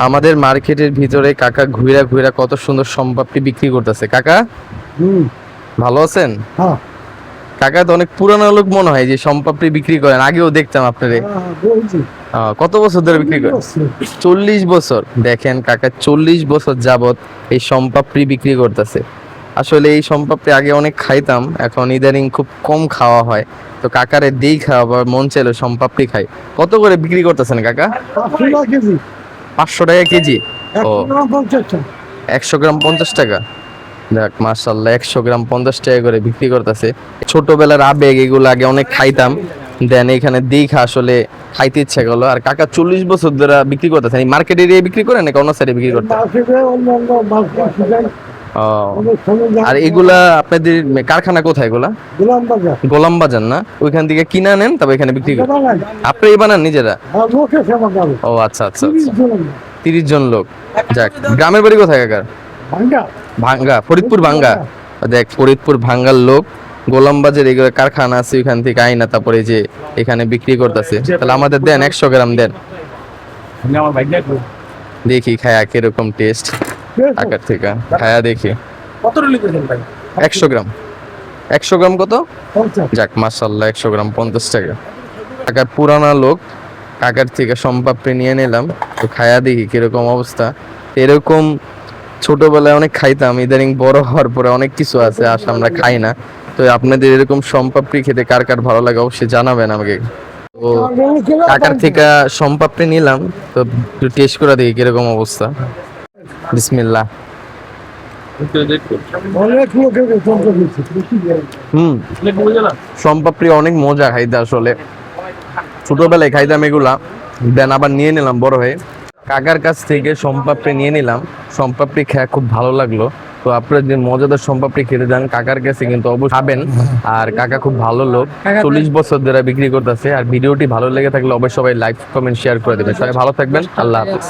আমাদের মার্কেটের ভিতরে কাকা ঘুরা ঘুরা কত সুন্দর সম্পাপড়ি বিক্রি করতেছে। কাকা? হুম। ভালো আছেন? হ্যাঁ। কাকা তো অনেক পুরানো লোক মনে হয় যে সম্পাপড়ি বিক্রি করেন আগেও দেখতাম আপনারে। হ্যাঁ, আহ, কত বছর ধরে বিক্রি করেন? চল্লিশ বছর। দেখেন কাকা চল্লিশ বছর যাবত এই সম্পাপড়ি বিক্রি করতেছে। আসলে এই সম্পাপড়ি আগে অনেক খাইতাম এখন ইদানিং খুব কম খাওয়া হয়। তো কাকারে দেই খাওয়া মন চাইলো সম্পাপড়ি খাই। কত করে বিক্রি করতেছেন কাকা? পাঁচশো টাকা কেজি? ও। একশো গ্রাম পঞ্চাশ টাকা? দেখ যাক মার্শাল্লাহ একশো গ্রাম পঞ্চাশ টাকা করে বিক্রি করতেছে। ছোটবেলার আবেগ এগুলো আগে অনেক খাইতাম। দেন এখানে দীঘা আসলে খাইতে ইচ্ছা করল। আর কাকা চল্লিশ বছর ধরে বিক্রি করতেছে। মার্কেট এরিয়া বিক্রি করে নাকি অন্য সাইডে বিক্রি করতেন আর এগুলা আপনাদের কারখানা কোথায় এগুলা? গোলাম বাজার না? ওইখান থেকে কিনা নেন তবে এখানে বিক্রি করেন। বানাই আপনারাই বানান নিজেরা? করে। ও আচ্ছা আচ্ছা তিরিশ আচ্ছা। জন লোক। যাক গ্রামের বাড়ি কোথায় কাকার? ভাঙ্গা। ভাঙ্গা ফরিদপুর ভাঙ্গা। দেখ ফরিদপুর ভাঙ্গার লোক গোলামবাজার এগুলো কারখানা আছে ওইখান থেকে আইনা তারপরে যে এখানে বিক্রি করতেছে। তাহলে আমাদের দেন একশো গ্রাম দেন। দেখি খায়া কীরকম টেস্ট আকার থেকে। খায়া দেখি। কত লিখেছেন ভাই? একশো গ্রাম। একশো গ্রাম কত? যাক মাসাল্লাহ একশো গ্রাম পঞ্চাশ টাকা। কাকার পুরানা লোক কাকার থেকে সম্পাপড়ি নিয়ে নিলাম। তো খায়া দেখি কীরকম অবস্থা। এরকম ছোটবেলায় অনেক খাইতাম ইদানিং বড় হওয়ার পরে অনেক কিছু আছে আস আমরা খাই না। তো আপনাদের এরকম সম্পাপড়ি খেতে কার কার ভালো লাগে অবশ্যই জানাবেন আমাকে। তো কাকার থেকে সম্পাপড়ি নিলাম তো একটু টেস্ট করে দেখি কীরকম অবস্থা। বিসমিল্লাহ। অনেক হুম সম্পাপড়ি মজা খাইতে আসলে। ছোটবেলায় খাইতাম এগুলা। দেন আবার নিয়ে নিলাম বড় হয়ে। কাকার কাছ থেকে সম্পাপড়ি নিয়ে নিলাম। সম্পাপড়ি খেয়ে খুব ভালো লাগল। তো আপনারা যদি মজাদার সম্পাপড়ি খেতে যান কাকার কাছে কিন্তু অবশ্যই খাবেন। আর কাকা খুব ভালো লোক। চল্লিশ বছর ধরে বিক্রি করতেছে। আর ভিডিওটি ভালো লেগে থাকলে অবশ্যই সবাই লাইক কমেন্ট শেয়ার করে দেবেন। সবাই ভালো থাকবেন। আল্লাহ হাফিজ।